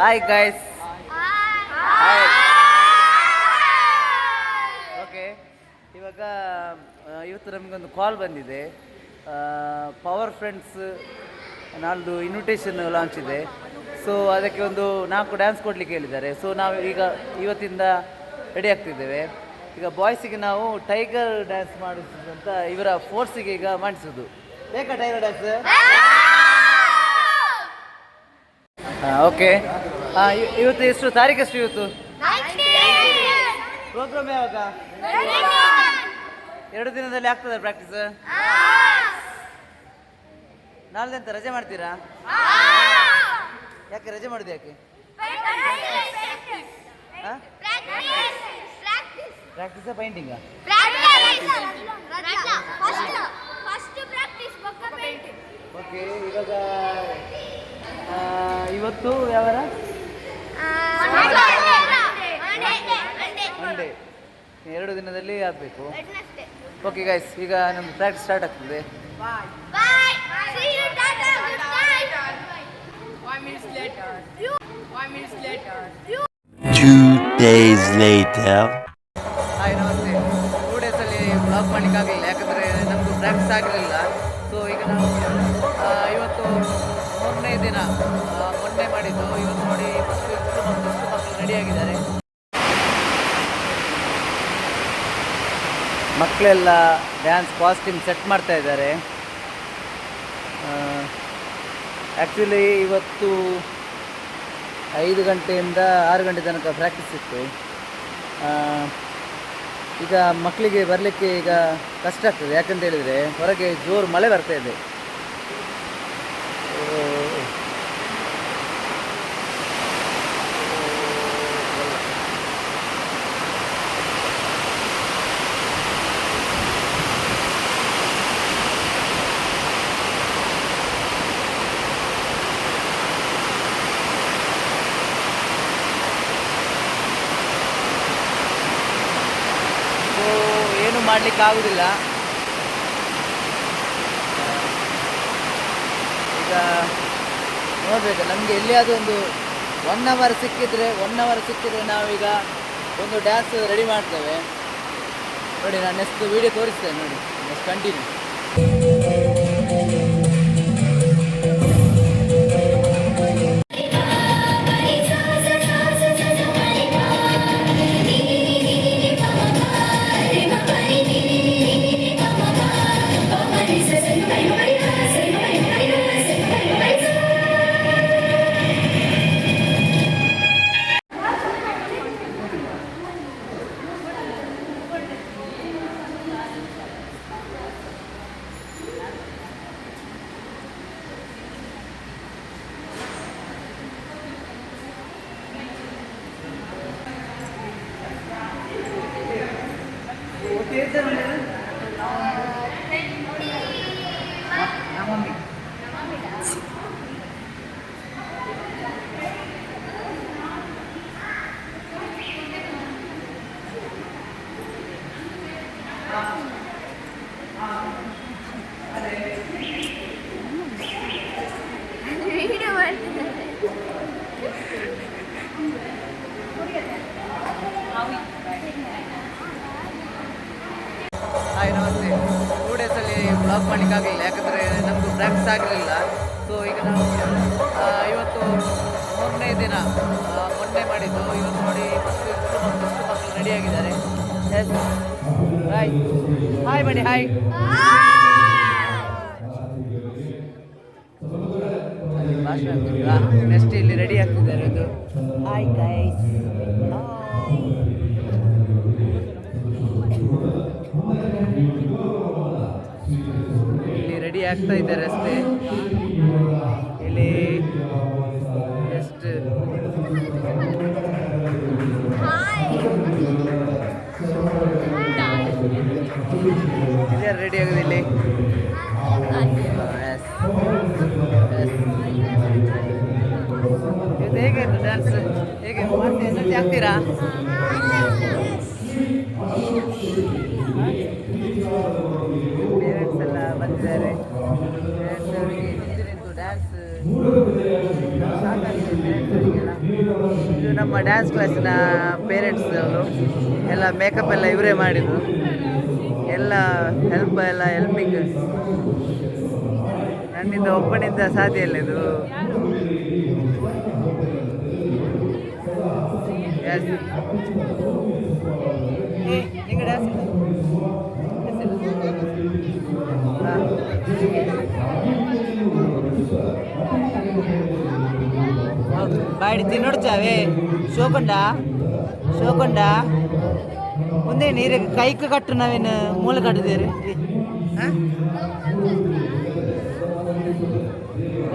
Hi guys okay ಇವಾಗ ಇವತ್ತು ನಮಗೊಂದು ಕಾಲ್ ಬಂದಿದೆ. ಪವರ್ ಫ್ರೆಂಡ್ಸ್ ನಾಳ್ದು ಇನ್ವಿಟೇಷನ್ ಲಾಂಚ್ ಇದೆ. ಸೊ ಅದಕ್ಕೆ ಒಂದು ನಾಲ್ಕು ಡ್ಯಾನ್ಸ್ ಕೊಡಲಿಕ್ಕೆ ಹೇಳಿದ್ದಾರೆ. ಸೊ ನಾವು ಈಗ ಇವತ್ತಿಂದ ರೆಡಿ ಆಗ್ತಿದ್ದೇವೆ. ಈಗ ಬಾಯ್ಸಿಗೆ ನಾವು ಟೈಗರ್ ಡ್ಯಾನ್ಸ್ ಮಾಡಿಸೋದು ಅಂತ ಇವರ ಫೋರ್ಸಿಗೆ ಈಗ ಮಾಡಿಸೋದು. ಬೇಕಾ ಟೈಗರ್ ಡ್ಯಾನ್ಸ್ ಓಕೆ ಇವತ್ತು ಎಷ್ಟು ತಾರೀಕು ಎಷ್ಟು ಇವತ್ತು? ಪ್ರೋಗ್ರಾಮ್ ಯಾವಾಗ ಎರಡು ದಿನದಲ್ಲಿ ಆಗ್ತದೆ ಪ್ರಾಕ್ಟೀಸ್ ನಾಳೆ ಅಂತ ರಜೆ ಮಾಡ್ತೀರಾ? ಯಾಕೆ ರಜೆ ಮಾಡುದು ಯಾಕೆ? ಪ್ರಾಕ್ಟೀಸ್ ಪೈಂಟಿಂಗಾ ಓಕೆ ಇವಾಗ ಇವತ್ತು ಯಾವಾರ ಮಂಡೇ ಎರಡು ದಿನದಲ್ಲಿ ಆಗಬೇಕು. ಓಕೆ ಗೈಸ್ ಈಗ ನಮ್ದು ಪ್ರಾಕ್ಟೀಸ್ ಸ್ಟಾರ್ಟ್ ಆಗ್ತದೆ. ಹಾಯ್ ನಮಸ್ತೆ. ಟೂ ಡೇಸಲ್ಲಿ ಬ್ಲಾಗ್ ಮಾಡಲಿಕ್ಕಾಗಲಿಲ್ಲ ಯಾಕಂದರೆ ನಮ್ಮದು ಪ್ರಾಕ್ಟೀಸ್ ಆಗಲಿಲ್ಲ. ಸೊ ಈಗ ನಾವು ಇವತ್ತು ಮೂರನೇ ದಿನ ಮೊನ್ನೆ ಮಾಡಿದ್ದು ಇವತ್ತು ರೆಡಿಯಾಗಿದ್ದಾರೆ. ಮಕ್ಕಳೆಲ್ಲ ಡ್ಯಾನ್ಸ್ ಕಾಸ್ಟ್ಯೂಮ್ ಸೆಟ್ ಮಾಡ್ತಾ ಇದ್ದಾರೆ. ಆ್ಯಕ್ಚುಲಿ ಇವತ್ತು ಐದು ಗಂಟೆಯಿಂದ ಆರು ಗಂಟೆ ತನಕ ಪ್ರಾಕ್ಟೀಸ್ ಇತ್ತು. ಈಗ ಮಕ್ಕಳಿಗೆ ಬರಲಿಕ್ಕೆ ಈಗ ಕಷ್ಟ ಆಗ್ತದೆ. ಯಾಕಂತ ಹೇಳಿದರೆ ಹೊರಗೆ ಜೋರು ಮಳೆ ಬರ್ತಾ ಇದೆ ಓ. ಸೊ ಏನು ಮಾಡಲಿಕ್ಕೆ ಆಗುದಿಲ್ಲ. ಈಗ ನೋಡಬೇಕು, ನಮಗೆ ಎಲ್ಲಿಯಾದರೂ ಒಂದು ಒನ್ ಅವರ್ ಸಿಕ್ಕಿದ್ರೆ ಒನ್ ಅವರ್ ಸಿಕ್ಕಿದ್ರೆ ನಾವೀಗ ಒಂದು ಡ್ಯಾನ್ಸ್ ರೆಡಿ ಮಾಡ್ತೇವೆ. ನೋಡಿ, ನಾನು ನೆಕ್ಸ್ಟ್ ವೀಡಿಯೋ ತೋರಿಸ್ತೇನೆ, ನೋಡಿ ನೆಕ್ಸ್ಟ್ ಕಂಟಿನ್ಯೂ ಆಗಲಿಲ್ಲ ಸೊ ಈಗ ನಾವು ಇವತ್ತು ಮೂರನೇ ದಿನ ಮೊನ್ನೆ ಮಾಡಿದ್ದು ಇವತ್ತು ನೋಡಿ ಇಷ್ಟು ಮಕ್ಕಳು ಇಷ್ಟು ಮಕ್ಕಳು ರೆಡಿಯಾಗಿದ್ದಾರೆ ಎಸ್ ಹಾಯ್ ಹಾಯ್ ಮಾಡಿ ಹಾಯ್ ನೆಕ್ಸ್ಟ್ ಇಲ್ಲಿ ರೆಡಿ ಆಗ್ತಿದ್ದಾರೆ ಇದು ಹಾಯ್ ಗೈಸ್ ಇಲ್ಲಿ ರೆಡಿ ಆಗ್ತಾ ಇದ್ದಾರೆ ಅಷ್ಟೇ. ಹೇಗೆ ಡ್ಯಾನ್ಸ್ ಹೇಗೆ? ಮಾಡ್ತೀನಿ ಎನರ್ಜಿ ಹಾಕ್ತೀರಾ? ಪೇರೆಂಟ್ಸ್ ಎಲ್ಲ ಬಂದಿದ್ದಾರೆ. ಪೇರೆಂಟ್ಸ್ ಅವರಿಗೆ ಡ್ಯಾನ್ಸ್ ಇದು ನಮ್ಮ ಡ್ಯಾನ್ಸ್ ಕ್ಲಾಸಿನ ಪೇರೆಂಟ್ಸ್ ಅವರು. ಎಲ್ಲ ಮೇಕಪ್ ಎಲ್ಲ ಇವರೇ ಮಾಡಿದ್ರು ಎಲ್ಲ ಹೆಲ್ಪ್ ಎಲ್ಲ ಹೆಲ್ಪಿಂಗ್ ನನ್ನಿಂದ ಒಬ್ಬನಿಂದ ಸಾಧ್ಯ ಇಲ್ಲ ಇದು. ಡ್ಯಾನ್ಸ್. ನಿಂಗೆ ಡ್ಯಾನ್ಸ್? ಶೋಕೊಂಡ? ಶೋಕೊಂಡ? ಮುಂದೆ ನೀರು ಕೈಕ ಕಟ್ಟು ನಾವೇನು ಮೂಲ ಕಟ್ಟಿದೇವ್ರಿ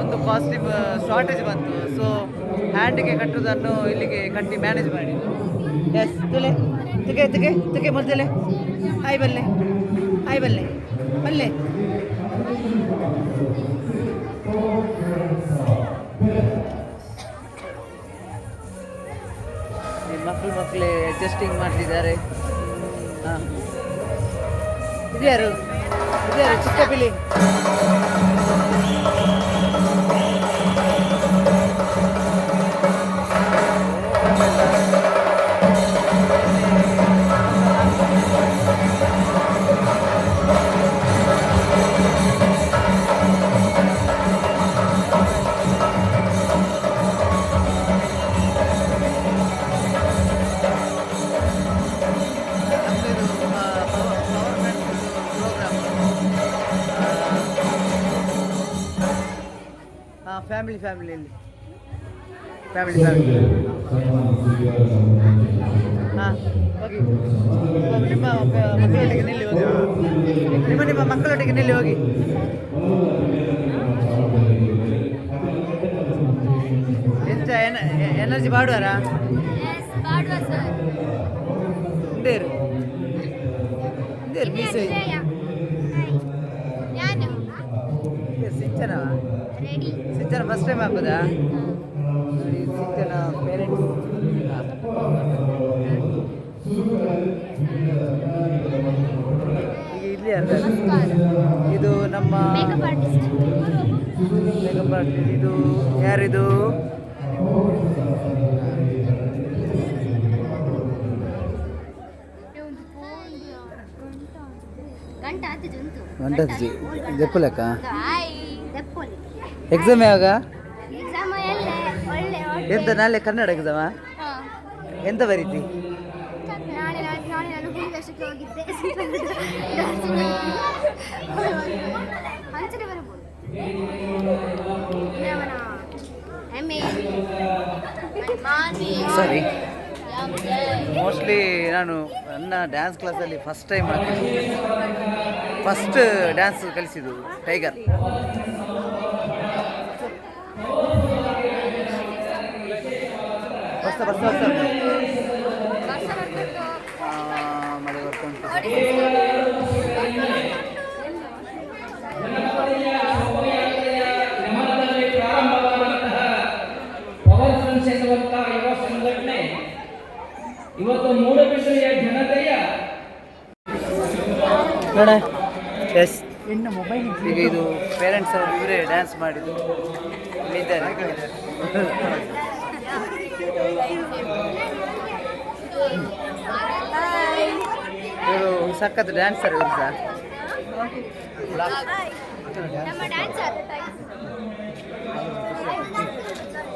ಒಂದು ಪಾಸಿಟಿವ್ ಶಾರ್ಟೇಜ್ ಬಂತು. ಸೊ ಹ್ಯಾಂಡಿಗೆ ಕಟ್ಟುವುದನ್ನು ಇಲ್ಲಿಗೆ ಕಟ್ಟಿ ಮ್ಯಾನೇಜ್ ಮಾಡಿ. ಎಸ್ ತುಲೆ ತುಗೆ ತುಗೆ ತುಗೆ ಮೊದಲೇ ಆಯ್ ಬಲ್ಲೆ ಆಯ್ ಬಲ್ಲೆ ಬಲ್ಲೆ. ಮಕ್ಕಳು ಮಕ್ಕಳೇ ಅಡ್ಜಸ್ಟಿಂಗ್ ಮಾಡ್ತಿದ್ದಾರೆ. ಹಾಂ. ಇದ್ಯಾರು? ಇದ್ಯಾರು ಚಿಕ್ಕ ಬಿಳಿ ಹಾಂ ಫ್ಯಾಮಿಲಿ ಫ್ಯಾಮಿಲಿಯಲ್ಲಿ ಫ್ಯಾಮಿಲಿ ಫ್ಯಾಮಿಲಿ ಹಾಂ ಹೋಗಿ ನಿಮ್ಮ ಮ- ಮಕ್ಕಳೊಟ್ಟಿಗೆ ನಿಲ್ಲಿ ಹೋಗಿ ನಿಮ್ಮ ನಿಮ್ಮ ಮಕ್ಕಳೊಟ್ಟಿಗೆ ನಿಲ್ಲಿ ಹೋಗಿ ಎಂತ ಎನರ್ಜಿ ಬಾಡುವಾರಾ ಎಸ್ ಸಿಂಚನ ಫಸ್ಟ್ ಟೈಮ್ ಹಾಕೋದಾ? ಸಿಂಚನ ಪೇರೆಂಟ್ಸ್ ಇಲ್ಲಿ ಅಲ್ಲ ಇದು ನಮ್ಮ ಮೇಕಪ್ ಆರ್ಟಿಸ್ಟ್ ಇದು ಯಾರಿದು? ಗಂಟ ದೆಪ್ಪು ಲೆಕ್ಕ? ಎಕ್ಸಾಮ್ ಯಾವಾಗ? ಎಂತ ನಾಳೆ ಕನ್ನಡ ಎಕ್ಸಾಮಾ. ಎಂತ ಬರೀತಿ? ಸರಿ. ಮೋಸ್ಟ್ಲಿ ನಾನು ನನ್ನ ಡ್ಯಾನ್ಸ್ ಕ್ಲಾಸಲ್ಲಿ ಫಸ್ಟ್ ಟೈಮ್ ಫಸ್ಟ್ ಡ್ಯಾನ್ಸ್ ಕಲಿಸಿದ್ದು ಟೈಗರ್ ವರ್ಷ ಬರ್ತಾ ಮಳೆ ಜನತೆಯ ನೋಡ ಎಸ್ ಇನ್ನು ಮೊಬೈಲ್ ಈಗ ಇದು ಪೇರೆಂಟ್ಸ್ ಅವರು ಇವರೇ ಡ್ಯಾನ್ಸ್ ಮಾಡಿದ್ದು. ಇಲ್ಲಿದ್ದಾರೆ ಇವರು ಸಖತ್ ಡ್ಯಾನ್ಸರ್ ಇವರು ಸಹ ನಮ್ಮ ಡ್ಯಾನ್ಸರ್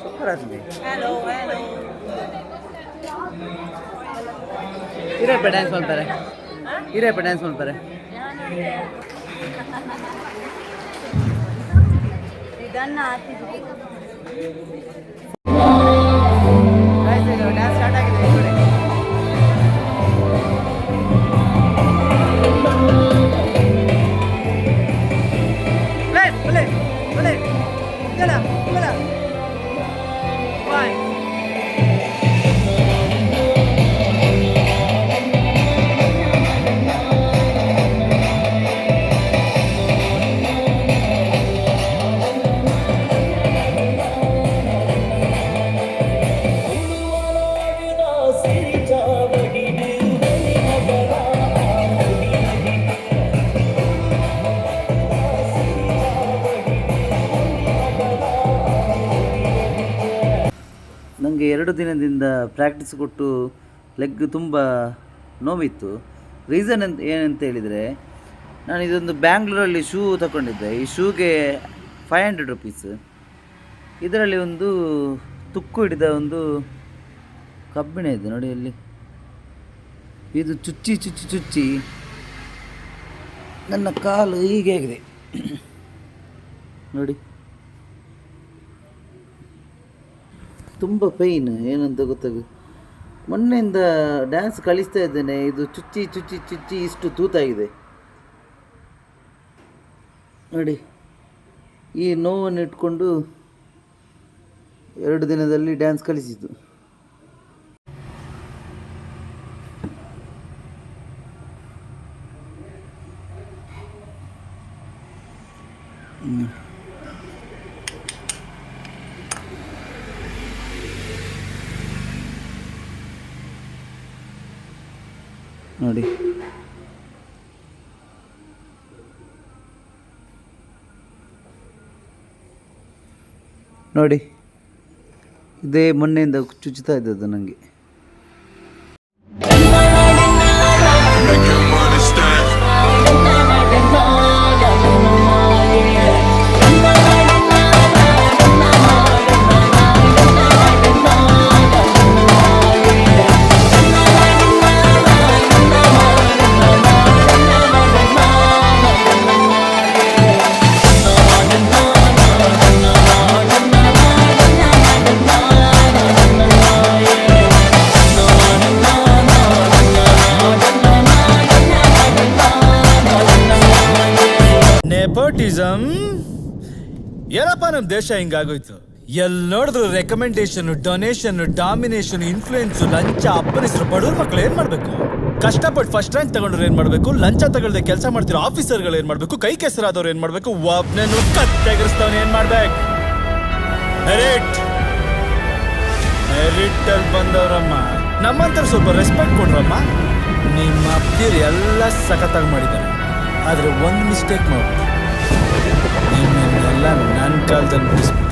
ಸೂಪರ್ ಆಗ್ತದೆ ಇರಪ್ಪ ಡ್ಯಾನ್ಸ್ ಮಾಡ್ತಾರೆ. ಇರಪ್ಪ ಡ್ಯಾನ್ಸ್ ಮಾಡ್ತಾರೆ. ಡ್ಯಾನ್ಸ್ ಎರಡು ದಿನದಿಂದ ಪ್ರಾಕ್ಟೀಸ್ ಕೊಟ್ಟು ಲೆಗ್ ತುಂಬ ನೋವಿತ್ತು. ರೀಸನ್ ಅಂತ ಏನಂತ ಹೇಳಿದರೆ, ನಾನು ಇದೊಂದು ಬ್ಯಾಂಗ್ಳೂರಲ್ಲಿ ಶೂ ತಗೊಂಡಿದ್ದೆ ಈ ಶೂಗೆ ಫೈವ್ ಹಂಡ್ರೆಡ್ ರುಪೀಸ್ ಇದರಲ್ಲಿ ಒಂದು ತುಕ್ಕು ಹಿಡಿದ ಒಂದು ಕಬ್ಬಿಣ ಇದೆ, ನೋಡಿ ಅಲ್ಲಿ. ಇದು ಚುಚ್ಚಿ ಚುಚ್ಚಿ ಚುಚ್ಚಿ ನನ್ನ ಕಾಲು ಹೀಗೆ ಆಗಿದೆ. ನೋಡಿ. ತುಂಬ ಪೈನ್, ಏನಂತ ಗೊತ್ತಾಗ. ಮೊನ್ನೆಯಿಂದ ಡ್ಯಾನ್ಸ್ ಕಳಿಸ್ತಾ ಇದ್ದೇನೆ, ಇದು ಚುಚ್ಚಿ ಚುಚ್ಚಿ ಚುಚ್ಚಿ ಇಷ್ಟು ತೂತಾಗಿದೆ. ನೋಡಿ, ಈ ನೋವನ್ನು ಇಟ್ಕೊಂಡು ಎರಡು ದಿನದಲ್ಲಿ ಡ್ಯಾನ್ಸ್ ಕಲಿಸಿದ್ದು. ಹ್ಮ್. ನೋಡಿ. ನೋಡಿ. ಇದೇ ಮೊನ್ನೆಯಿಂದ ಚುಚ್ಚುತ್ತಾ ಇದ್ದದ್ದು ನನಗೆ ನಮ್ಮ ದೇಶ ಹಿಂಗಾಗೋಯ್ತು. ಎಲ್ ನೋಡಿದ್ರು ರೆಕಮೆಂಡೇಶನ್ ಡೊನೇಷನ್ ಡಾಮಿನೇಷನ್ ಇನ್ಫ್ಲೂಯೆನ್ಸ್ ಲಂಚ ಅಪ್ಪನಿಸ್ರು ಬಡವ್ರ ಮಕ್ಳು ಏನ್ ಮಾಡ್ಬೇಕು? ಕಷ್ಟಪಟ್ಟು ಫಸ್ಟ್ ರ್ಯಾಂಕ್ ತಗೊಂಡ್ರೆ ಏನ್ ಮಾಡ್ಬೇಕು? ಲಂಚ ತಗೊಳ್ದೆ ಕೆಲಸ ಮಾಡ್ತಿರೋ ಆಫೀಸರ್ಗಳು ಏನ್ ಮಾಡ್ಬೇಕು? ಕೈ ಕೆಸರಾದವ್ರು ಏನ್ ಮಾಡ್ಬೇಕು? ಒಬ್ನೇನು ಕತ್ತೆಗರಿಸ್ತವ್ನ ಏನ್ ಮಾಡ್ಬೇಕು? ಮೆರಿಟ್ ಅಲ್ಲಿ ಬಂದವ್ರಮ್ಮ. ನಮ್ಮಂತರ ಸ್ವಲ್ಪ ರೆಸ್ಪೆಕ್ಟ್ ಕೊಡ್ರಮ್ಮ. ನಿಮ್ಮ ಅಪ್ಪಿರು ಎಲ್ಲ ಸಖತ್ತಾಗಿ ಮಾಡಿದ್ದಾರೆ. ಆದ್ರೆ ಒಂದು ಮಿಸ್ಟೇಕ್ ಮಾಡಿ. Islam and Golden Whisper.